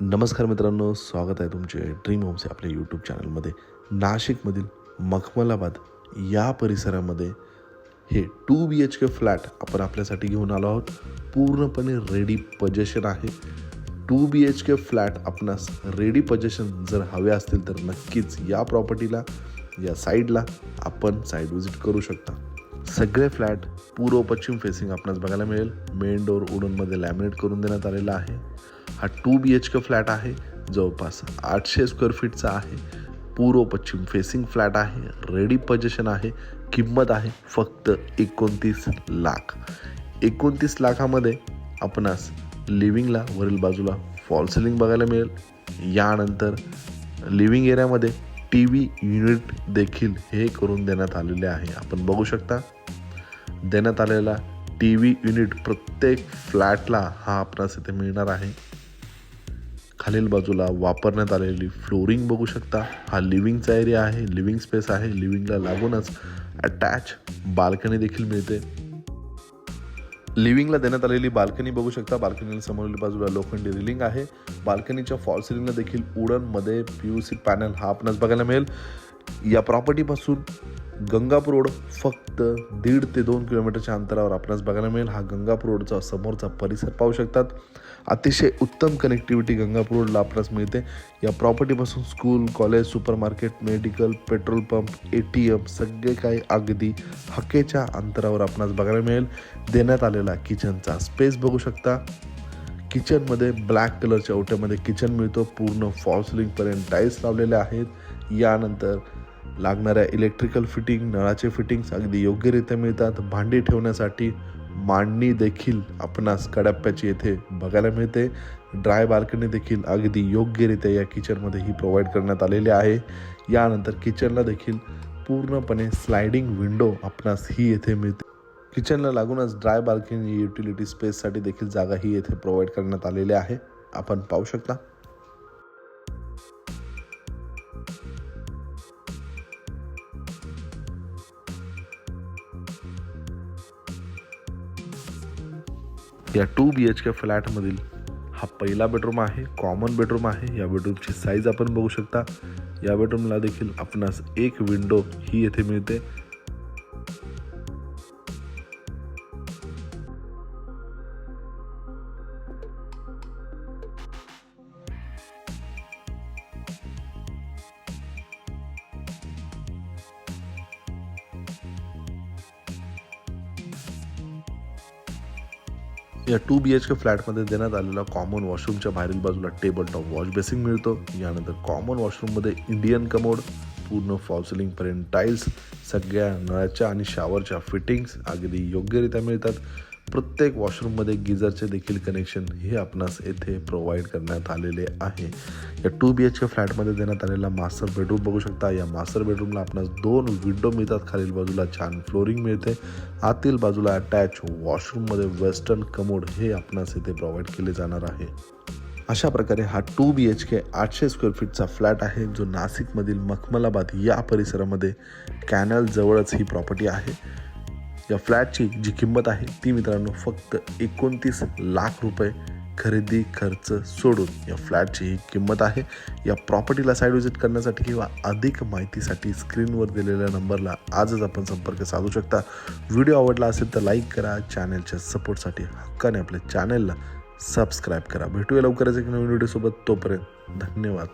नमस्कार मित्रांनो स्वागत आहे तुमचे ड्रीम होम्स या आपल्या यूट्यूब चॅनलमध्ये नाशिकमधील मखमलाबाद या परिसरामध्ये हे two B H K flat आपण आपल्यासाठी घेऊन आलो आहोत. पूर्णपणे रेडी पजेशन आहे. Two B H K flat आपणास रेडी पजेशन जर हवे असतील तर नक्कीच या प्रॉपर्टीला या साईडला आपण साईड व्हिजिट करू शकता. सगळे फ्लॅट पूर्व पश्चिम फेसिंग आपणास बघायला मिळेल. मेन डोअर उडूनमध्ये लॅमिनेट करून देण्यात आलेला आहे. हा two B H K flat आहे. जवळपास आठशे स्क्वेअर फीटचा आहे. पूर्व पश्चिम फेसिंग फ्लॅट आहे. रेडी पजेशन आहे. किंमत आहे फक्त एकोणतीस लाख. एकोणतीस लाखामध्ये आपणास लिव्हिंगला वरील बाजूला फॉल सिलिंग बघायला मिळेल. यानंतर लिव्हिंग एरियामध्ये टी व्ही युनिट देखील हे करून देण्यात आलेले आहे. आपण बघू शकता. देण्यात आलेला टी व्ही युनिट प्रत्येक फ्लॅटला हा आपणास इथे मिळणार आहे. खालील बाजूला वापरण्यात आलेली फ्लोरिंग बघू शकता. हा लिव्हिंगचा एरिया आहे लिव्हिंग स्पेस आहे. लिव्हिंगला लागूनच अटॅच बाल्कनी देखील मिळते. लिव्हिंगला देण्यात आलेली बाल्कनी बघू शकता. बाल्कनीला समोरील बाजूला लोखंडी रिलिंग आहे. बाल्कनीच्या फॉल सिलिंगला देखील उडनमध्ये पी यू सी पॅनल हा आपणास बघायला मिळेल. या प्रॉपर्टीपासून गंगापूर रोड फक्त दीड ते दोन किलोमीटरच्या अंतरावर आपणास बघायला मिळेल. हा गंगापूर रोडचा समोरचा परिसर पाहू शकतात. अतिशय उत्तम कनेक्टिव्हिटी गंगापूर रोडला आपणास मिळते. या प्रॉपर्टीपासून school college super market medical petrol pump A T M सगळे काही अगदी हकेच्या अंतरावर आपणास बघायला मिळेल. देण्यात आलेला किचनचा स्पेस बघू शकता. किचनमध्ये ब्लॅक कलरच्या ओट्यामध्ये किचन मिळतो. पूर्ण फॉल सिलिंगपर्यंत टाईल्स लावलेले आहेत. यानंतर लागणाऱ्या इलेक्ट्रिकल फिटिंग नळाचे फिटिंग्स अगदी योग्यरित्या मिळतात. भांडी ठेवण्यासाठी मांडणी देखील आपणास कडाप्याची येथे बघायला मिळते. ड्राय बाल्कनी देखील अगदी योग्यरित्या या किचनमध्ये ही प्रोव्हाइड करण्यात आलेली आहे. यानंतर किचनला देखील पूर्णपणे स्लायडिंग विंडो आपणास ही येथे मिळते. किचनला लागूनच ड्राय बाल्कनी युटिलिटी स्पेससाठी देखील जागा ही येथे प्रोव्हाइड करण्यात आलेली आहे. आपण पाहू शकता. या टू बी एच के फ्लॅटमधील हा पहिला बेडरूम आहे कॉमन बेडरूम आहे. या बेडरूमची साईज आपण बघू शकता. या बेडरूमला देखील आपणास एक विंडो ही येथे मिळते. या टू बी एच के फ्लॅटमध्ये देण्यात आलेला कॉमन वॉशरूमच्या बाहेरील बाजूला टेबल टॉप वॉश बेसिंग मिळतो. यानंतर कॉमन वॉशरूममध्ये इंडियन कमोड पूर्ण फॉल्सिलिंगपर्यंत टाईल्स सगळ्या नळाच्या आणि शॉवरच्या फिटिंग्स अगदी योग्यरित्या मिळतात. प्रत्येक वॉशरूममध्ये गिझरचे देखील कनेक्शन हे आपणास येथे प्रोव्हाइड करण्यात आलेले आहे. या टू बी एच के फ्लॅटमध्ये देण्यात आलेला मास्टर बेडरूम बघू शकता. या मास्टर बेडरूमला आपणास दोन विंडो मिळतात. खालील बाजूला छान फ्लोरिंग मिळते. आतील बाजूला अटॅच वॉशरूममध्ये वेस्टर्न कमोड हे आपणास येथे प्रोव्हाइड केले जाणार आहे. अशा प्रकारे हा टू बी एच के आठशे स्क्वेअर फीटचा फ्लॅट आहे जो नाशिकमधील मखमलाबाद या परिसरामध्ये कॅनल जवळच ही प्रॉपर्टी आहे. या फ्लॅटची जी किंमत आहे ती मित्रांनो फक्त एकोणतीस लाख रुपये खरेदी खर्च सोडून या फ्लॅटची ही किंमत आहे. या प्रॉपर्टीला साईड व्हिजिट करण्यासाठी किंवा अधिक माहितीसाठी स्क्रीनवर दिलेल्या नंबरला आजच आपण संपर्क साधू शकता. व्हिडिओ आवडला असेल तर लाईक करा चॅनलच्या सपोर्टसाठी हक्काने आपल्या चॅनलला सबस्क्राईब करा. भेटूया लवकरच एक नवीन व्हिडिओसोबत तोपर्यंत धन्यवाद.